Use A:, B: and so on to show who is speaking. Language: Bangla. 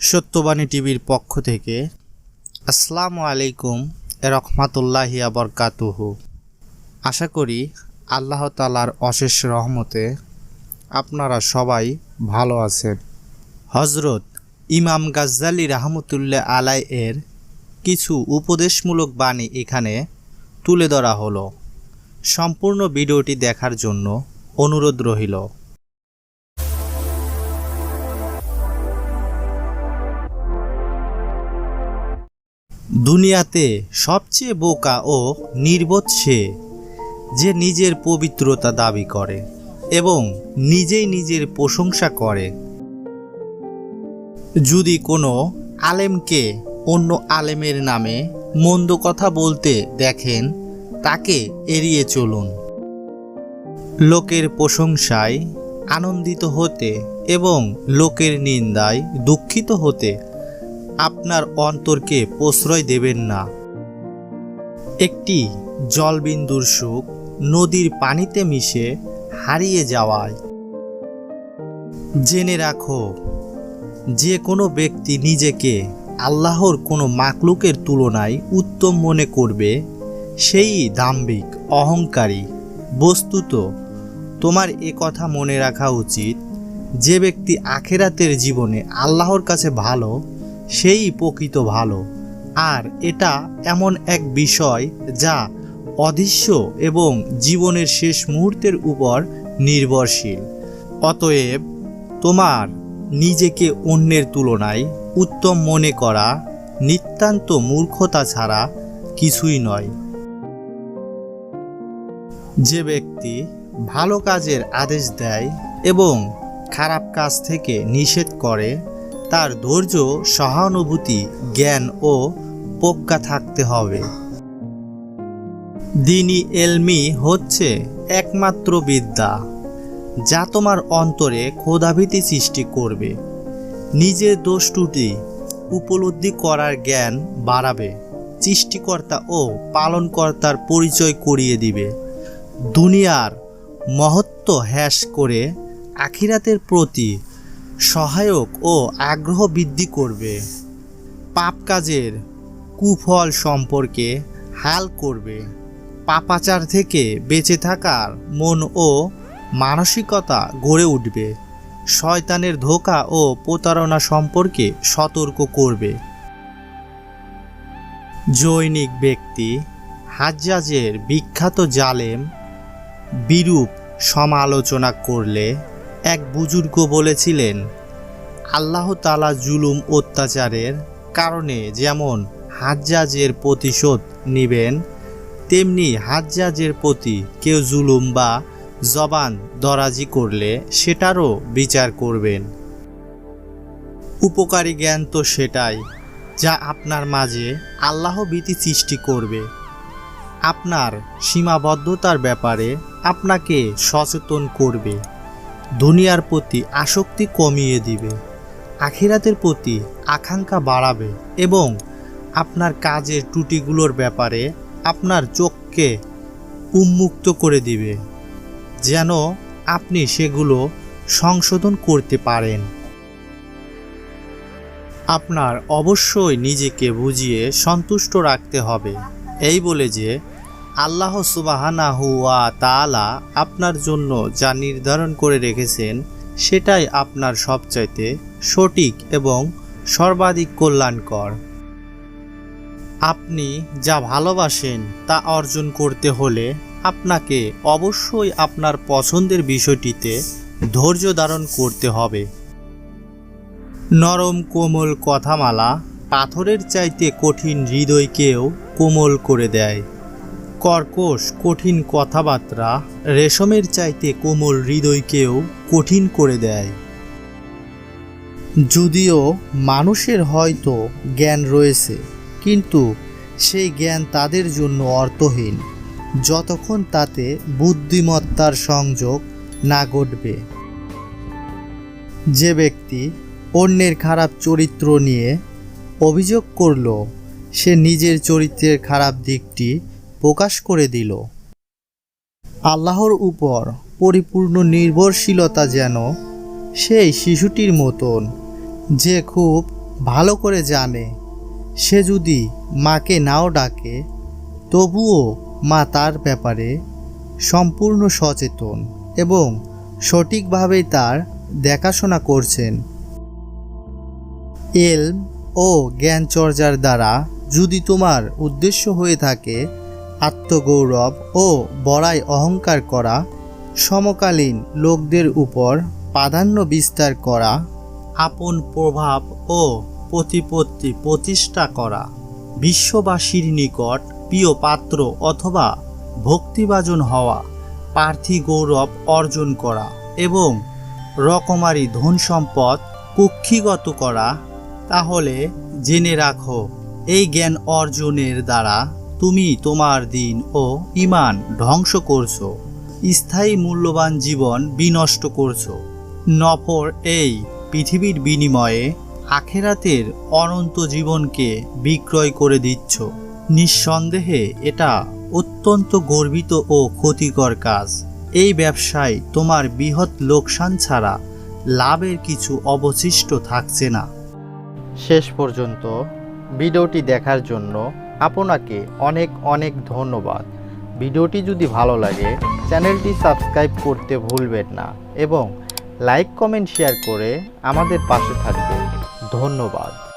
A: সত্যবাণী টিভির পক্ষ থেকে আসসালামু আলাইকুম রহমাতুল্লাহি আবরকাতুহু আশা করি আল্লাহ তালার অশেষ রহমতে আপনারা সবাই ভালো আছেন। হজরত ইমাম গাজ্জালি রহমতুল্লাহ আলাই এর কিছু উপদেশমূলক বাণী এখানে তুলে ধরা হলো। সম্পূর্ণ ভিডিওটি দেখার জন্য অনুরোধ রহিল দুনিয়াতে সবচেয়ে বোকা ও নির্বোধ সে, যে নিজের পবিত্রতা দাবি করে এবং নিজেই নিজের প্রশংসা করে। যদি কোনো আলেমকে অন্য আলেমের নামে মন্দ কথা বলতে দেখেন, তাকে এড়িয়ে চলুন। লোকের প্রশংসায় আনন্দিত হতে এবং লোকের নিন্দায় দুঃখিত হতে আপনার অন্তরকে প্রশ্রয় দেবেন না। একটি জলবিন্দুর সুখ নদীর পানিতে মিশে হারিয়ে যাওয়ায়। জেনে রাখো, যে কোনো ব্যক্তি নিজেকে আল্লাহর কোনো মাকলুকের তুলনায় উত্তম মনে করবে, সেই দাম্ভিক, অহংকারী, বস্তুত তোমার এ কথা মনে রাখা উচিত, যে ব্যক্তি আখেরাতের জীবনে আল্লাহর কাছে ভালো সেই প্রকৃত ভালো। আর এটা এমন এক বিষয় যা অদৃশ্য এবং জীবনের শেষ মুহূর্তের উপর নির্ভরশীল। অতএব তোমার নিজেকে অন্যের তুলনায় উত্তম মনে করা নিতান্ত মূর্খতা ছাড়া কিছুই নয়। যে ব্যক্তি ভালো কাজের আদেশ দেয় এবং খারাপ কাজ থেকে নিষেধ করে তার ধৈর্য, সহানুভূতি, জ্ঞান ও প্রজ্ঞা থাকতে হবে। দিনী এলমি হচ্ছে একমাত্র বিদ্যা, যা তোমার অন্তরে ক্ষোধাভীতি সৃষ্টি করবে। নিজের দোষ ত্রুটি, উপলব্ধি করার জ্ঞান বাড়াবে, সৃষ্টিকর্তা ও পালনকর্তার পরিচয় করিয়ে দিবে। দুনিয়ার মহত্ব হ্যাস করে আখিরাতের প্রতি সহায়ক ও আগ্রহ বৃদ্ধি করবে। পাপ কাজের কুফল সম্পর্কে হাল করবে। পাপাচার থেকে বেঁচে থাকার মন ও মানসিকতা গড়ে উঠবে। শয়তানের ধোকা ও প্রতারণা সম্পর্কে সতর্ক করবে। জৈনিক ব্যক্তি, হাজ্জাজের বিখ্যাত জালেম বিরূপ সমালোচনা করলে এক বুজুর্গ বলেছিলেন, আল্লাহ তালা জুলুম অত্যাচারের কারণে যেমন হাজ্জাজের প্রতিশোধ নেবেন, তেমনি হাজ্জাজের প্রতি কেউ জুলুম বা জবান দরাজি করলে সেটারও বিচার করবেন। উপকারী জ্ঞান তো সেটাই, যা আপনার মাঝে আল্লাহ ভীতি সৃষ্টি করবে। আপনার সীমাবদ্ধতার ব্যাপারে আপনাকে সচেতন করবে। দুনিয়ার প্রতি আসক্তি কমিয়ে দিবে, আখিরাতের প্রতি আকাঙ্ক্ষা বাড়াবে এবং আপনার কাজের ত্রুটিগুলোর ব্যাপারে আপনার চোখকে উন্মুক্ত করে দিবে, যেন আপনি সেগুলো সংশোধন করতে পারেন। আপনার অবশ্যই নিজেকে বুঝিয়ে সন্তুষ্ট রাখতে হবে। এই বলে যে আল্লাহ সুবাহানা হুয়া তালা আপনার জন্য যা নির্ধারণ করে রেখেছেন, সেটাই আপনার সবচাইতে সঠিক এবং সর্বাধিক কল্যাণকর। আপনি যা ভালোবাসেন তা অর্জন করতে হলে আপনাকে অবশ্যই আপনার পছন্দের বিষয়টিতে ধৈর্য ধারণ করতে হবে। নরম কোমল কথামালা পাথরের চাইতে কঠিন হৃদয়কেও কোমল করে দেয়। কর্কশ, কঠিন কথাবার্তা রেশমের চাইতে কোমল হৃদয়কেও কঠিন করে দেয়। যদিও মানুষের হয়তো জ্ঞান রয়েছে, কিন্তু সেই জ্ঞান তাদের জন্য অর্থহীন, যতক্ষণ তাতে বুদ্ধিমত্তার সংযোগ না ঘটবে। যে ব্যক্তি অন্যের খারাপ চরিত্র নিয়ে অভিযোগ করল, সে নিজের চরিত্রের খারাপ দিকটি প্রকাশ করে দিল। আল্লাহর উপর পরিপূর্ণ নির্ভরশীলতা যেন সেই শিশুটির মতন যে খুব ভালো করে জানে, সে যদি মাকে নাও ডাকে, তবুও মা তার ব্যাপারে সম্পূর্ণ সচেতন এবং সঠিকভাবেই তার দেখাশোনা করছেন। এলম ও জ্ঞান চর্চার দ্বারা যদি তোমার উদ্দেশ্য হয়ে থাকে আত্মগৌরব ও বড়াই অহংকার করা, সমকালীন লোকদের উপর প্রাধান্য বিস্তার করা, আপন প্রভাব ও প্রতিপত্তি প্রতিষ্ঠা করা, বিশ্ববাসীর নিকট প্রিয় পাত্র অথবা ভক্তিভাজন হওয়া প্রার্থী গৌরব অর্জন করা এবং রকমারি ধন সম্পদ কুক্ষিগত করা, তাহলে জেনে রাখো, এই জ্ঞান অর্জনের দ্বারা তুমি তোমার দিন ও ইমান ধ্বংস করছ। স্থায়ী মূল্যবান জীবন বিনষ্ট করছ। নফর এই পৃথিবীর বিনিময়ে আখেরাতের অনন্ত জীবনকে বিক্রয় করে দিচ্ছ। নিঃসন্দেহে এটা অত্যন্ত গর্বিত ও ক্ষতিকর কাজ। এই ব্যবসায় তোমার বৃহৎ লোকসান ছাড়া লাভের কিছু অবশিষ্ট থাকছে না। শেষ পর্যন্ত ভিডিওটি দেখার জন্য আপনাকে অনেক অনেক ধন্যবাদ। ভিডিওটি যদি ভালো লাগে, চ্যানেলটি সাবস্ক্রাইব করতে ভুলবেন না এবং লাইক, কমেন্ট, শেয়ার করে আমাদের পাশে থাকবেন। ধন্যবাদ।